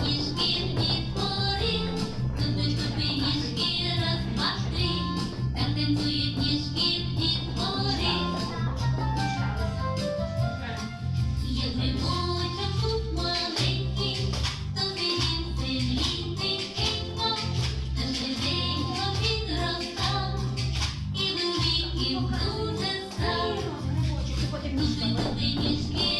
Дуже стало, потім ніжки.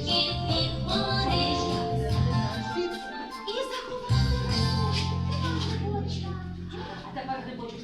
coche